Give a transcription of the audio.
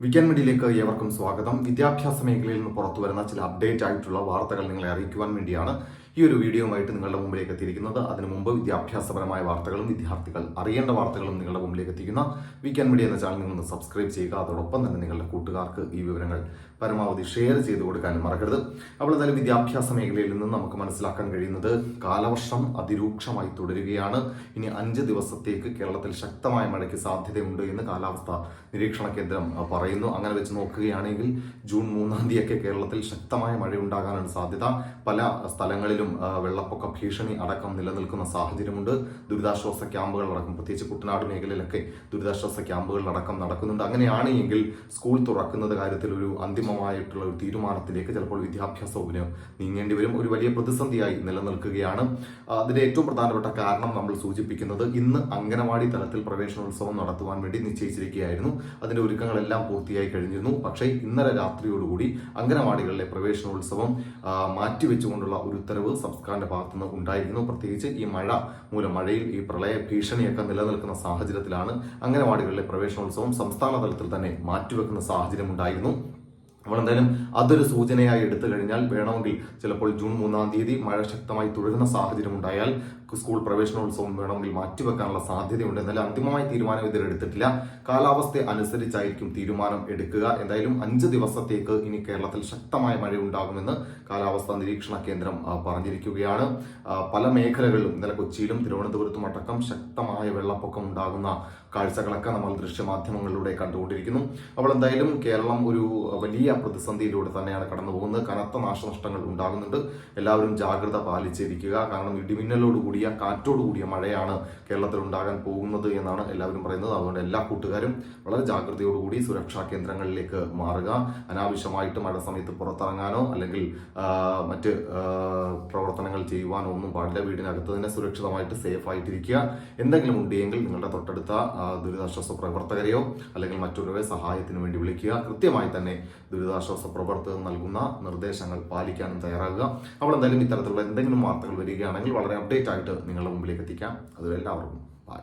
വിക്കാൻ മീഡിയയിലേക്ക് ഏവർക്കും സ്വാഗതം. വിദ്യാഭ്യാസ മേഖലയിൽ നിന്ന് പുറത്തു വരുന്ന ചില അപ്ഡേറ്റ് ആയിട്ടുള്ള വാർത്തകൾ നിങ്ങളെ അറിയിക്കുവാൻ വേണ്ടിയാണ് ഈ ഒരു വീഡിയോയുമായിട്ട് നിങ്ങളുടെ മുമ്പിലേക്ക് എത്തിയിരിക്കുന്നത്. അതിനു മുമ്പ് വിദ്യാഭ്യാസപരമായ വാർത്തകളും വിദ്യാർത്ഥികൾ അറിയേണ്ട വാർത്തകളും നിങ്ങളുടെ മുമ്പിലേക്ക് എത്തിക്കുന്ന വിക്കാൻ മീഡിയ എന്ന ചാനൽ നിങ്ങൾ സബ്സ്ക്രൈബ് ചെയ്യുക. അതോടൊപ്പം തന്നെ നിങ്ങളുടെ കൂട്ടുകാർക്ക് ഈ വിവരങ്ങൾ പരമാവധി ഷെയർ ചെയ്ത് കൊടുക്കാനും മറക്കരുത്. അപ്പോൾ എന്തായാലും വിദ്യാഭ്യാസ മേഖലയിൽ നിന്ന് നമുക്ക് മനസ്സിലാക്കാൻ കഴിയുന്നത് കാലവർഷം അതിരൂക്ഷമായി തുടരുകയാണ്. ഇനി അഞ്ച് ദിവസത്തേക്ക് കേരളത്തിൽ ശക്തമായ മഴയ്ക്ക് സാധ്യതയുണ്ട് എന്ന് കാലാവസ്ഥ നിരീക്ഷണ കേന്ദ്രം പറയുന്നു. അങ്ങനെ വെച്ച് നോക്കുകയാണെങ്കിൽ ജൂൺ മൂന്നാം തീയതിയൊക്കെ കേരളത്തിൽ ശക്തമായ മഴ ഉണ്ടാകാനാണ് സാധ്യത. പല സ്ഥലങ്ങളിലും ആ, വെള്ളപ്പൊക്ക ഭീഷണി അടക്കം നിലനിൽക്കുന്ന സാഹചര്യമുണ്ട്. ദുരിതാശ്വാസ ക്യാമ്പുകൾ അടക്കം പ്രത്യേകിച്ച് കുട്ടനാട് മേഖലയിലൊക്കെ ദുരിതാശ്വാസ ക്യാമ്പുകൾ അടക്കം നടക്കുന്നുണ്ട്. അങ്ങനെയാണ് എങ്കിൽ സ്കൂൾ തുറക്കുന്നത് കാര്യത്തിൽ ഒരു അന്തിമമായിട്ടുള്ള ഒരു തീരുമാനത്തിലേക്ക് ചിലപ്പോൾ വിദ്യാഭ്യാസ വകുപ്പിന് നീങ്ങേണ്ടി വരും. ഒരു വലിയ പ്രതിസന്ധിയായി നിലനിൽക്കുകയാണ്. അതിന്റെ ഏറ്റവും പ്രധാനപ്പെട്ട കാരണം നമ്മൾ സൂചിപ്പിക്കുന്നത് ഇന്ന് അംഗനവാടി തലത്തിൽ പ്രവേശനോത്സവം നടത്തുവാൻ വേണ്ടി നിശ്ചയിച്ചിരിക്കുകയായിരുന്നു. അതിന്റെ ഒരുക്കങ്ങളെല്ലാം പൂർത്തിയായി കഴിഞ്ഞിരുന്നു. പക്ഷേ ഇന്നലെ രാത്രിയോടുകൂടി അംഗനവാടികളിലെ പ്രവേശനോത്സവം മാറ്റിവെച്ചുകൊണ്ടുള്ള ഒരു ഉത്തരവ് സംസ്ഥാനത്തിന്റെ ഭാഗത്തുനിന്ന് ഉണ്ടായിരുന്നു പ്രത്യേകിച്ച് ഈ മഴ മൂലം മഴയിൽ ഈ പ്രളയ ഭീഷണിയൊക്കെ നിലനിൽക്കുന്ന സാഹചര്യത്തിലാണ് അംഗനവാടികളിലെ പ്രവേശനോത്സവം സംസ്ഥാന തലത്തിൽ തന്നെ മാറ്റിവെക്കുന്ന സാഹചര്യം ഉണ്ടായിരുന്നു. അപ്പോൾ എന്തായാലും അതൊരു സൂചനയായി എടുത്തു കഴിഞ്ഞാൽ വേണമെങ്കിൽ ചിലപ്പോൾ ജൂൺ മൂന്നാം തീയതി മഴ ശക്തമായി തുടരുന്ന സാഹചര്യം ഉണ്ടായാൽ സ്കൂൾ പ്രവേശനോത്സവം വേണമെങ്കിൽ മാറ്റിവെക്കാനുള്ള സാധ്യതയുണ്ട്. എന്നാലും അന്തിമമായ തീരുമാനം ഇതിൽ എടുത്തിട്ടില്ല. കാലാവസ്ഥ അനുസരിച്ചായിരിക്കും തീരുമാനം എടുക്കുക. എന്തായാലും അഞ്ച് ദിവസത്തേക്ക് ഇനി കേരളത്തിൽ ശക്തമായ മഴ ഉണ്ടാകുമെന്ന് കാലാവസ്ഥാ നിരീക്ഷണ കേന്ദ്രം പറഞ്ഞിരിക്കുകയാണ്. പല മേഖലകളിലും ഇന്നലെ കൊച്ചിയിലും തിരുവനന്തപുരത്തും അടക്കം ശക്തമായ വെള്ളപ്പൊക്കം ഉണ്ടാകുന്ന കാഴ്ചകളൊക്കെ നമ്മൾ ദൃശ്യമാധ്യമങ്ങളിലൂടെ കണ്ടുകൊണ്ടിരിക്കുന്നു. അപ്പോൾ എന്തായാലും കേരളം ഒരു വലിയ പ്രതിസന്ധിയിലൂടെ തന്നെയാണ് കടന്നു പോകുന്നത്. കനത്ത നാശനഷ്ടങ്ങൾ ഉണ്ടാകുന്നുണ്ട്. എല്ലാവരും ജാഗ്രത പാലിച്ചിരിക്കുക. കാരണം ഇടിമിന്നലോട് കൂടിയ കാറ്റോട് കൂടിയ മഴയാണ് കേരളത്തിൽ ഉണ്ടാകാൻ പോകുന്നത് എന്നാണ് എല്ലാവരും പറയുന്നത്. അതുകൊണ്ട് എല്ലാ കൂട്ടുകാരും വളരെ ജാഗ്രതയോടുകൂടി സുരക്ഷാ കേന്ദ്രങ്ങളിലേക്ക് മാറുക. അനാവശ്യമായിട്ട് മഴ സമയത്ത് പുറത്തിറങ്ങാനോ അല്ലെങ്കിൽ മറ്റ് പ്രവർത്തനങ്ങൾ ചെയ്യുവാനോ ഒന്നും പാടില്ല. വീടിനകത്ത് തന്നെ സുരക്ഷിതമായിട്ട് സേഫ് ആയിട്ടിരിക്കുക. എന്തെങ്കിലും ഉണ്ടെങ്കിൽ നിങ്ങളുടെ തൊട്ടടുത്ത ദുരിതാശ്വാസ പ്രവർത്തകരെയോ അല്ലെങ്കിൽ മറ്റുള്ളവരെ സഹായത്തിന് വേണ്ടി വിളിക്കുക. കൃത്യമായി തന്നെ ദുരിതാശ്വാസ പ്രവർത്തകർ നൽകുന്ന നിർദ്ദേശങ്ങൾ പാലിക്കാനും തയ്യാറാകുക. അപ്പോൾ എന്തായാലും ഇത്തരത്തിലുള്ള എന്തെങ്കിലും വാർത്തകൾ വരികയാണെങ്കിൽ വളരെ അപ്ഡേറ്റ് ആയിട്ട് നിങ്ങളുടെ മുമ്പിലേക്ക് എത്തിക്കാം. അതുവരെ എല്ലാവർക്കും ബൈ